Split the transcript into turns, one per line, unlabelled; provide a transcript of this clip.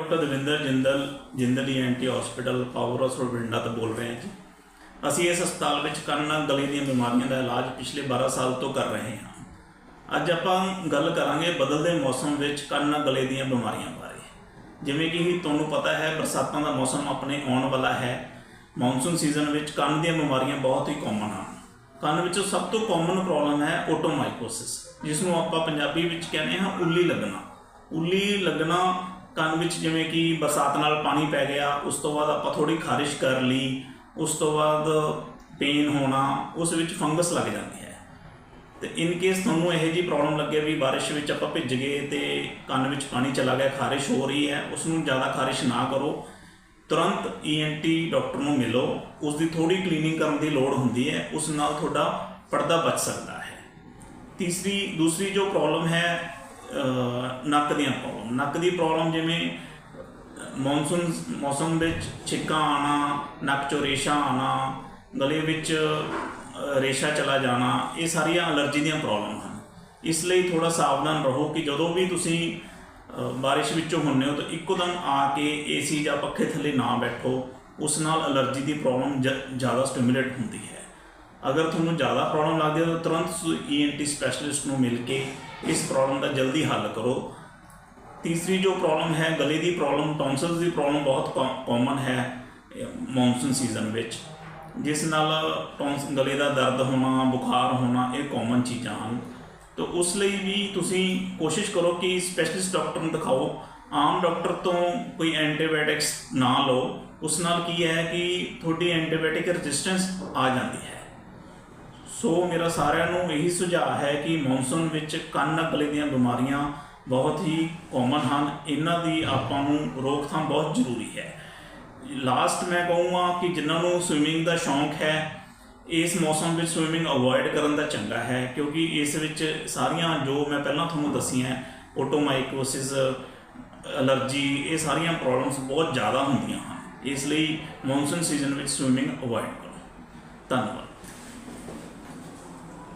Doctor Davinder Jindal Jindal ENT hospital power house Bathinda ਤੋਂ ਬੋਲ ਰਹੇ ਹਾਂ ਜੀ। ਅਸੀਂ ਇਸ ਹਸਪਤਾਲ ਵਿੱਚ ਕੰਨ, ਗਲੇ ਦੀਆਂ ਬਿਮਾਰੀਆਂ ਦਾ ਇਲਾਜ ਪਿਛਲੇ 12 ਸਾਲ ਤੋਂ ਕਰ ਰਹੇ ਹਾਂ। ਅੱਜ ਆਪਾਂ ਗੱਲ ਕਰਾਂਗੇ ਬਦਲਦੇ ਮੌਸਮ ਵਿੱਚ ਕੰਨ, ਗਲੇ ਦੀਆਂ ਬਿਮਾਰੀਆਂ ਬਾਰੇ। ਜਿਵੇਂ ਕਿ ਤੁਹਾਨੂੰ ਪਤਾ ਹੈ, ਬਰਸਾਤਾਂ ਦਾ ਮੌਸਮ ਆਪਣੇ ਆਉਣ ਵਾਲਾ ਹੈ। ਮੌਨਸੂਨ ਸੀਜ਼ਨ ਵਿੱਚ ਕੰਨ ਦੀਆਂ ਬਿਮਾਰੀਆਂ ਬਹੁਤ ਹੀ ਕਾਮਨ ਹਨ। ਕੰਨ ਵਿੱਚ ਸਭ ਤੋਂ ਕਾਮਨ ਪ੍ਰੋਬਲਮ ਹੈ ਓਟੋਮਾਈਕੋਸਿਸ ਜਿਸ ਨੂੰ ਆਪਾਂ ਪੰਜਾਬੀ ਵਿੱਚ ਕਹਿੰਦੇ ਹਾਂ ਉੱਲੀ ਲੱਗਣਾ। ਉੱਲੀ ਲੱਗਣਾ ਕੰਨ ਵਿੱਚ ਜਿਵੇਂ ਕਿ ਬਰਸਾਤ ਨਾਲ ਪਾਣੀ ਪੈ ਗਿਆ, ਉਸ ਤੋਂ ਬਾਅਦ ਆਪਾਂ ਥੋੜੀ ਖਾਰਿਸ਼ ਕਰ ਲਈ, ਉਸ ਤੋਂ ਬਾਅਦ ਪੇਨ ਹੋਣਾ, ਉਸ ਵਿੱਚ ਫੰਗਸ ਲੱਗ ਜਾਂਦੀ ਹੈ। ਤੇ ਇਨ ਕੇਸ ਤੁਹਾਨੂੰ ਇਹੋ ਜੀ ਪ੍ਰੋਬਲਮ ਲੱਗੇ ਵੀ ਬਾਰਿਸ਼ ਵਿੱਚ ਆਪਾਂ ਭਿੱਜ ਗਏ ਤੇ ਕੰਨ ਵਿੱਚ ਪਾਣੀ ਚਲਾ ਗਿਆ, ਖਾਰਿਸ਼ ਹੋ ਰਹੀ ਹੈ ਉਸ ਨੂੰ ਜ਼ਿਆਦਾ ਖਾਰਿਸ਼ ਨਾ ਕਰੋ। ਤੁਰੰਤ ਈਐਨਟੀ ਡਾਕਟਰ ਨੂੰ ਮਿਲੋ ਉਸ ਦੀ ਥੋੜੀ ਕਲੀਨਿੰਗ ਕਰਨ ਦੀ ਲੋੜ ਹੁੰਦੀ ਹੈ, ਉਸ ਨਾਲ ਤੁਹਾਡਾ ਪਰਦਾ ਬਚ ਸਕਦਾ ਹੈ। ਤੀਸਰੀ, ਦੂਸਰੀ ਜੋ ਪ੍ਰੋਬਲਮ ਹੈ ਨੱਕ ਦੀਆਂ ਪ੍ਰੋਬਲਮ ਨੱਕ ਦੀ ਪ੍ਰੋਬਲਮ ਜਿਵੇਂ ਮੌਨਸੂਨ ਮੌਸਮ ਵਿੱਚ ਛਿੱਕਾਂ ਆਣਾ ਨੱਕ ਚੋਂ ਰੇਸ਼ਾ ਆਣਾ ਗਲੇ ਵਿੱਚ ਰੇਸ਼ਾ ਚਲਾ ਜਾਣਾ, ਇਹ ਸਾਰੀਆਂ ਅਲਰਜੀ ਦੀਆਂ ਪ੍ਰੋਬਲਮ ਹਨ। ਇਸ ਲਈ ਥੋੜਾ ਸਾਵਧਾਨ ਰਹੋ ਕਿ ਜਦੋਂ ਵੀ ਤੁਸੀਂ ਬਾਰਿਸ਼ ਵਿੱਚੋਂ ਹੁੰਨੇ ਹੋ ਤਾਂ ਇੱਕੋਦਮ ਆ ਕੇ ਏਸੀ ਜਾਂ ਪੱਖੇ ਥੱਲੇ ਨਾ ਬੈਠੋ। ਉਸ ਨਾਲ ਅਲਰਜੀ ਦੀ ਪ੍ਰੋਬਲਮ ਜ਼ਿਆਦਾ ਸਟਿਮੂਲੇਟ ਹੁੰਦੀ ਹੈ। ਅਗਰ ਤੁਹਾਨੂੰ ਜ਼ਿਆਦਾ ਪ੍ਰੋਬਲਮ ਲੱਗਦੀ ਹੈ, ਤਾਂ ਤੁਰੰਤ ਈਐਨਟੀ ਸਪੈਸ਼ਲਿਸਟ ਨੂੰ ਮਿਲ ਕੇ ਇਸ ਪ੍ਰੋਬਲਮ ਦਾ ਜਲਦੀ ਹੱਲ ਕਰੋ। ਤੀਸਰੀ ਜੋ ਪ੍ਰੋਬਲਮ ਹੈ, ਗਲੇ ਦੀ ਪ੍ਰੋਬਲਮ ਟੌਨਸਲਸ ਦੀ ਪ੍ਰੋਬਲਮ ਬਹੁਤ ਕਾਮਨ ਹੈ ਮੌਨਸੂਨ ਸੀਜ਼ਨ ਵਿੱਚ। ਜਿਸ ਨਾਲ ਟੌਨਸ ਗਲੇ ਦਾ ਦਰਦ ਹੋਣਾ, ਬੁਖਾਰ ਹੋਣਾ, ਇਹ ਕਾਮਨ ਚੀਜ਼ਾਂ ਹਨ। ਤਾਂ ਉਸ ਲਈ ਵੀ ਤੁਸੀਂ ਕੋਸ਼ਿਸ਼ ਕਰੋ ਕਿ ਸਪੈਸ਼ਲਿਸਟ ਡਾਕਟਰ ਨੂੰ ਦਿਖਾਓ। ਆਮ ਡਾਕਟਰ ਤੋਂ ਕੋਈ ਐਂਟੀਬਾਇਓਟਿਕਸ ਨਾ ਲਓ। ਉਸ ਨਾਲ ਕੀ ਹੈ ਕਿ ਤੁਹਾਡੀ ਐਂਟੀਬਾਇਓਟਿਕ ਰੈਜ਼ਿਸਟੈਂਸ ਆ ਜਾਂਦੀ ਹੈ। ਸੋ ਮੇਰਾ ਸਾਰਿਆਂ ਨੂੰ ਇਹੀ ਸੁਝਾਅ ਹੈ ਕਿ ਮੌਨਸੂਨ ਵਿੱਚ ਕੰਨ ਗਲੇ ਦੀਆਂ ਬਿਮਾਰੀਆਂ ਬਹੁਤ ਹੀ ਕਾਮਨ ਹਨ। ਇਹਨਾਂ ਦੀ ਆਪਾਂ ਨੂੰ ਰੋਕਥਾਮ ਬਹੁਤ ਜ਼ਰੂਰੀ ਹੈ। ਲਾਸਟ ਮੈਂ ਕਹੂੰਗਾ ਕਿ ਜਿਨ੍ਹਾਂ ਨੂੰ ਸਵਿਮਿੰਗ ਦਾ ਸ਼ੌਂਕ ਹੈ, ਇਸ ਮੌਸਮ ਵਿੱਚ ਸਵਿਮਿੰਗ ਅਵੋਇਡ ਕਰਨ ਦਾ ਚੰਗਾ ਹੈ, ਕਿਉਂਕਿ ਇਸ ਵਿੱਚ ਸਾਰੀਆਂ ਜੋ ਮੈਂ ਪਹਿਲਾਂ ਤੁਹਾਨੂੰ ਦੱਸੀਆਂ ਓਟੋਮਾਈਕੋਸਿਸ ਅਲਰਜੀ ਇਹ ਸਾਰੀਆਂ ਪ੍ਰੋਬਲਮਸ ਬਹੁਤ ਜ਼ਿਆਦਾ ਹੁੰਦੀਆਂ ਹਨ। ਇਸ ਲਈ ਮੌਨਸੂਨ ਸੀਜ਼ਨ ਵਿੱਚ ਸਵਿਮਿੰਗ ਅਵੋਇਡ ਕਰੋ। ਧੰਨਵਾਦ।